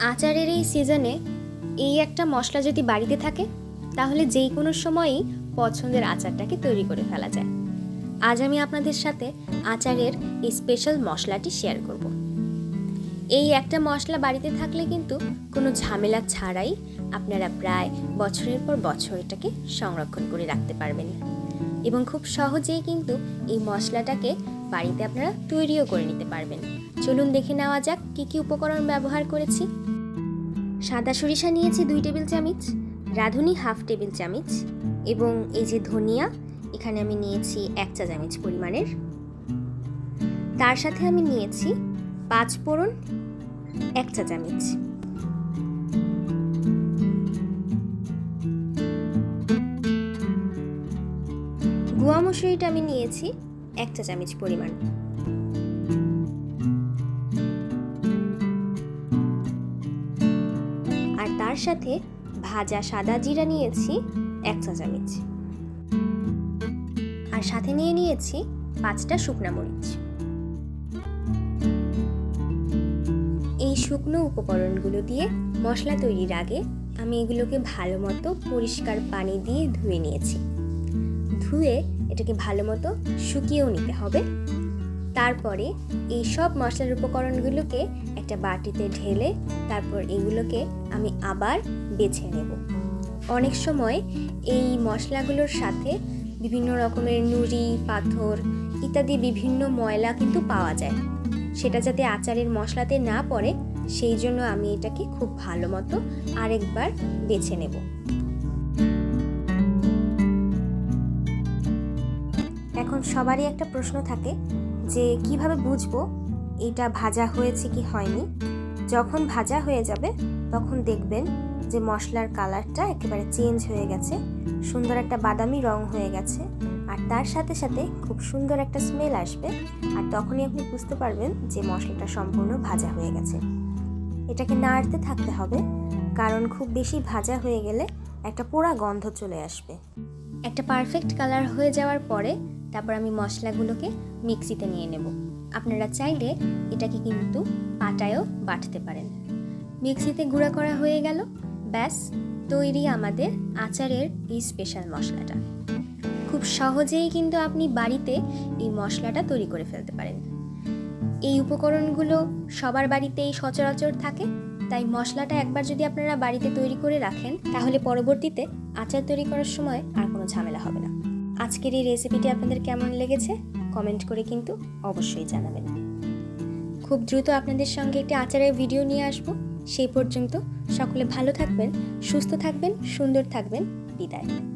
আচারের এই সিজনে এই একটা মশলা যদি বাড়িতে থাকে, তাহলে যেই কোনো সময়ই পছন্দের আচারটাকে তৈরি করে ফেলা যায়। আজ আমি আপনাদের সাথে আচারের এই স্পেশাল মশলাটি শেয়ার করব। এই একটা মশলা বাড়িতে থাকলে কিন্তু কোনো ঝামেলা ছাড়াই আপনারা প্রায় বছরের পর বছর এটাকে সংরক্ষণ করে রাখতে পারবেন। এবং খুব সহজেই কিন্তু এই মশলাটাকে বাড়িতে আপনারা তৈরিও করে নিতে পারবেন। চলুন দেখে নেওয়া যাক কী কী উপকরণ ব্যবহার করেছি। সাদা সরিষা নিয়েছি দুই টেবিল চামচ, রাঁধুনি হাফ টেবিল চামচ এবং এই যে ধনিয়া, এখানে আমি নিয়েছি এক চা চামচ পরিমাণের। তার সাথে আমি নিয়েছি পাঁচ ফোড়ন, এক চা চামচ। গুয়া মশুরিটা আমি নিয়েছি এক চা চামচ পরিমাণ। আর তার সাথে ভাজা সাদা জিরা নিয়েছি এক চা চামচ আর সাথে নিয়ে নিয়েছি পাঁচটা শুকনা মরিচ। এই শুকনো উপকরণগুলো দিয়ে মশলা তৈরির আগে আমি এগুলোকে ভালো মতো পরিষ্কার পানি দিয়ে ধুয়ে নিয়েছি। ধুয়ে এটাকে ভালো মতো শুকিয়েও নিতে হবে। তারপরে এই সব মশলার উপকরণগুলোকে একটা বাটিতে ঢেলে তারপর এগুলোকে আমি আবার বেছে নেব। অনেক সময় এই মশলাগুলোর সাথে বিভিন্ন রকমের নুড়ি, পাথর ইত্যাদি বিভিন্ন ময়লা কিন্তু পাওয়া যায়। সেটা যাতে আচারের মশলাতে না পড়ে, সেই জন্য আমি এটাকে খুব ভালো মতো আরেকবার বেছে নেব। এখন সবারই একটা প্রশ্ন থাকে যে কীভাবে বুঝব এটা ভাজা হয়েছে কি হয়নি? যখন ভাজা হয়ে যাবে, তখন দেখবেন যে মশলার কালারটা একেবারে চেঞ্জ হয়ে গেছে, সুন্দর একটা বাদামি রং হয়ে গেছে, আর তার সাথে সাথে খুব সুন্দর একটা স্মেল আসবে, আর তখনই আপনি বুঝতে পারবেন যে মশলাটা সম্পূর্ণ ভাজা হয়ে গেছে। এটাকে নাড়তে থাকতে হবে, কারণ খুব বেশি ভাজা হয়ে গেলে একটা পোড়া গন্ধ চলে আসবে। একটা পারফেক্ট কালার হয়ে যাওয়ার পরে তারপর আমি মশলাগুলোকে মিক্সিতে নিয়ে নেব। আপনারা চাইলে এটাকে কিন্তু পাটায়ও বাটতে পারেন। মিক্সিতে গুঁড়া করা হয়ে গেল। ব্যাস, তৈরি আমাদের আচারের এই স্পেশাল মশলাটা। খুব সহজেই কিন্তু আপনি বাড়িতে এই মশলাটা তৈরি করে ফেলতে পারেন। এই উপকরণগুলো সবার বাড়িতেই সচরাচর থাকে, তাই মশলাটা একবার যদি আপনারা বাড়িতে তৈরি করে রাখেন, তাহলে পরবর্তীতে আচার তৈরি করার সময় আর কোনো ঝামেলা হবে না। আজকের এই রেসিপিটি আপনাদের কেমন লেগেছে? কমেন্ট করে কিন্তু অবশ্যই জানাবেন। খুব দ্রুত আপনাদের সঙ্গে একটি আচারের ভিডিও নিয়ে আসব। সেই পর্যন্ত সকলে ভালো থাকবেন, সুস্থ থাকবেন, সুন্দর থাকবেন। বিদায়।